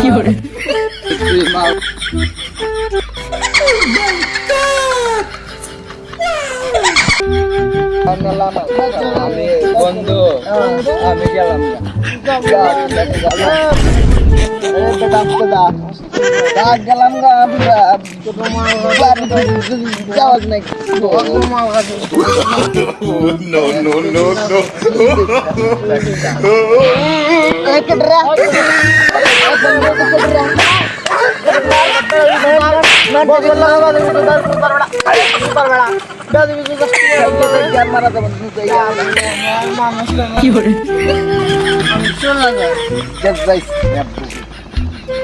কি করে আমি বন্ধু আমি গেলাম গেলাম গা যাওয়ার নাই। no, no, no, no. কি করে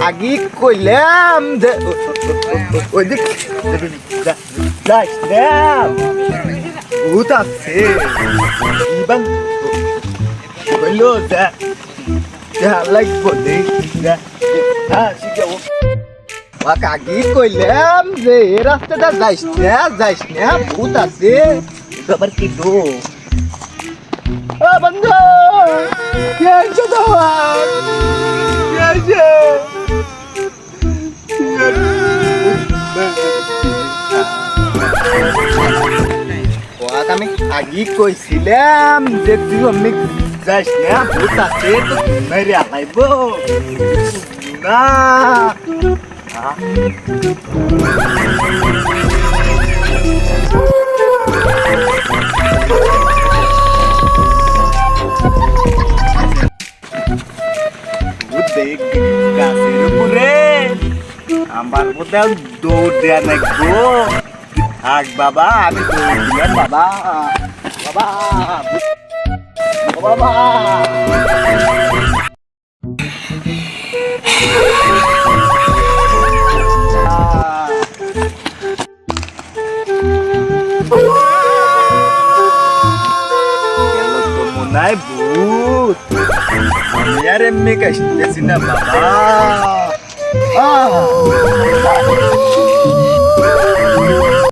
আগে কইলাম যে ওই দিক ভূত আছে ইবান কইলো যা যা লাগবো দেখ যা হ্যাঁ শিখাবো আছে আবার কি বন্ধু আগে কইছিলাম যে তুই আমি যাইস না ভূত আছে তো মেরে আলাইব না ভূত দেখ গাছের উপরে আমার মধ্যে দৌড় দেয়া নাকবো থাক বাবা আমি দিলাম বাবা। বাবা বাবা। তো হয় ভূত। আর এমনি কাশতেছি না